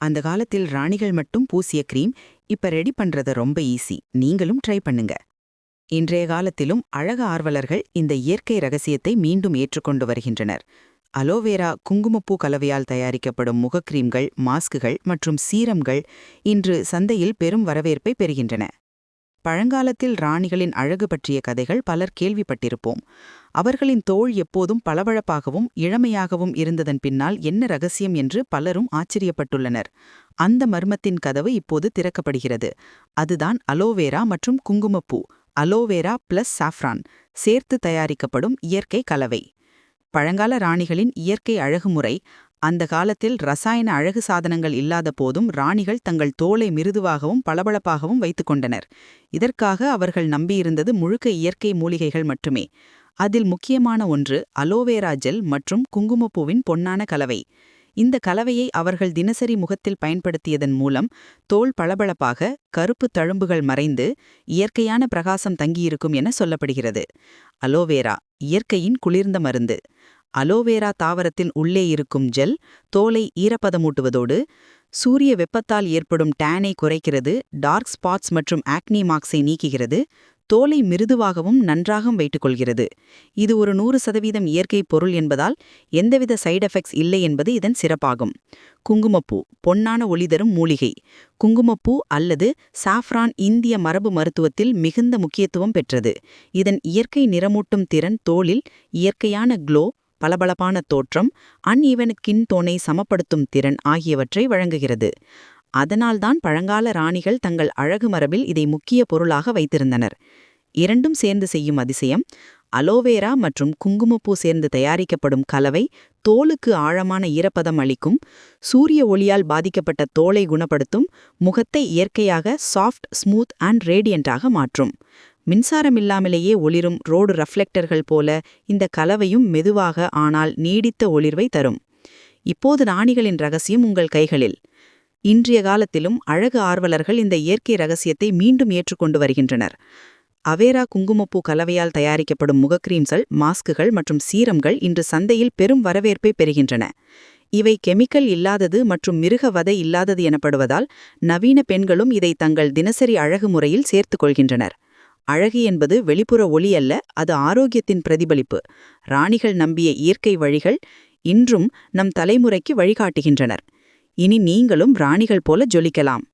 அந்த காலத்தில் ராணிகள் மட்டும் பூசிய க்ரீம் இப்ப ரெடி பண்றத ரொம்ப ஈஸி நீங்களும் ட்ரை பண்ணுங்க. இன்றைய காலத்திலும் அழகு ஆர்வலர்கள் இந்த இயற்கை ரகசியத்தை மீண்டும் ஏற்றுக்கொண்டு வருகின்றனர். அலோவேரா குங்குமப்பூ கலவையால் தயாரிக்கப்படும் முகக்ரீம்கள் மாஸ்குகள் மற்றும் சீரம்கள் இன்று சந்தையில் பெரும் வரவேற்பை பெறுகின்றன. பழங்காலத்தில் ராணிகளின் அழகு பற்றிய கதைகள் பலர் கேள்விப்பட்டிருப்போம். அவர்களின் தோள் எப்போதும் பளபளப்பாகவும் இளமையாகவும் இருந்ததன் பின்னால் என்ன ரகசியம் என்று பலரும் ஆச்சரியப்பட்டுள்ளனர். அந்த மர்மத்தின் கதவு இப்போது திறக்கப்படுகிறது. அதுதான் அலோவேரா மற்றும் குங்குமப்பூ. Aloe vera plus saffron. சேர்த்து தயாரிக்கப்படும் இயற்கை கலவை. பழங்கால ராணிகளின் இயற்கை அழகுமுறை அந்த காலத்தில் ரசாயன அழகு சாதனங்கள் இல்லாத போதும் ராணிகள் தங்கள் தோலை மிருதுவாகவும் பளபளப்பாகவும் வைத்துக் கொண்டனர். இதற்காக அவர்கள் நம்பியிருந்தது முழுக்க இயற்கை மூலிகைகள் மட்டுமே. அதில் முக்கியமான ஒன்று அலோவேரா ஜெல் மற்றும் குங்குமப்பூவின் பொன்னான கலவை. இந்த கலவையை அவர்கள் தினசரி முகத்தில் பயன்படுத்தியதன் மூலம் தோல் பளபளப்பாக கருப்பு தழும்புகள் மறைந்து இயற்கையான பிரகாசம் தங்கியிருக்கும் என சொல்லப்படுகிறது. அலோவேரா இயற்கையின் குளிர்ந்த மருந்து. அலோவேரா தாவரத்தின் உள்ளே இருக்கும் ஜெல் தோலை ஈரப்பதமூட்டுவதோடு சூரிய வெப்பத்தால் ஏற்படும் டேனை குறைக்கிறது டார்க் ஸ்பாட்ஸ் மற்றும் ஆக்னி மார்க்ஸை நீக்குகிறது தோலை மிருதுவாகவும் நன்றாகவும் வைத்துக்கொள்கிறது. இது ஒரு நூறு சதவீதம் இயற்கை பொருள் என்பதால் எந்தவித சைடு எஃபெக்ட்ஸ் இல்லை என்பது இதன் சிறப்பாகும். குங்குமப்பூ பொன்னான ஒளிதரும் மூலிகை. குங்குமப்பூ அல்லது சாஃப்ரான் இந்திய மரபு மருத்துவத்தில் மிகுந்த முக்கியத்துவம் பெற்றது. இதன் இயற்கை நிறமூட்டும் திறன் தோளில் இயற்கையான க்ளோ பளபளப்பான தோற்றம் அன்ஈவன் தோனை சமப்படுத்தும் திறன் ஆகியவற்றை வழங்குகிறது. அதனால்தான் பழங்கால ராணிகள் தங்கள் அழகு மரபில் இதை முக்கிய பொருளாக வைத்திருந்தனர். இரண்டும் சேர்ந்து செய்யும் அதிசயம் அலோவேரா மற்றும் குங்குமப்பூ சேர்ந்து தயாரிக்கப்படும் கலவை தோலுக்கு ஆழமான ஈரப்பதம் அளிக்கும் சூரிய ஒளியால் பாதிக்கப்பட்ட தோலை குணப்படுத்தும் முகத்தை இயற்கையாக சாஃப்ட் ஸ்மூத் அண்ட் ரேடியண்டாக மாற்றும். மின்சாரமில்லாமலேயே ஒளிரும் ரோடு ரெஃப்ளெக்டர்கள் போல இந்த கலவையும் மெதுவாக ஆனால் நீடித்த ஒளிர்வை தரும். இப்போது ராணிகளின் ரகசியம் உங்கள் கைகளில். இன்றைய காலத்திலும் அழகு ஆர்வலர்கள் இந்த இயற்கை ரகசியத்தை மீண்டும் ஏற்றுக்கொண்டு வருகின்றனர். அவேரா குங்குமப்பூ கலவையால் தயாரிக்கப்படும் முகக்ரீம்கள் மாஸ்குகள் மற்றும் சீரம்கள் இன்று சந்தையில் பெரும் வரவேற்பை பெறுகின்றன. இவை கெமிக்கல் இல்லாதது மற்றும் மிருக வதை இல்லாதது எனப்படுவதால் நவீன பெண்களும் இதை தங்கள் தினசரி அழகு முறையில் சேர்த்துக் கொள்கின்றனர். அழகு என்பது வெளிப்புற ஒளி அல்ல அது ஆரோக்கியத்தின் பிரதிபலிப்பு. ராணிகள் நம்பிய இயற்கை வழிகள் இன்றும் நம் தலைமுறைக்கு வழிகாட்டுகின்றனர். இனி நீங்களும் ராணிகள் போல ஜொலிக்கலாம்.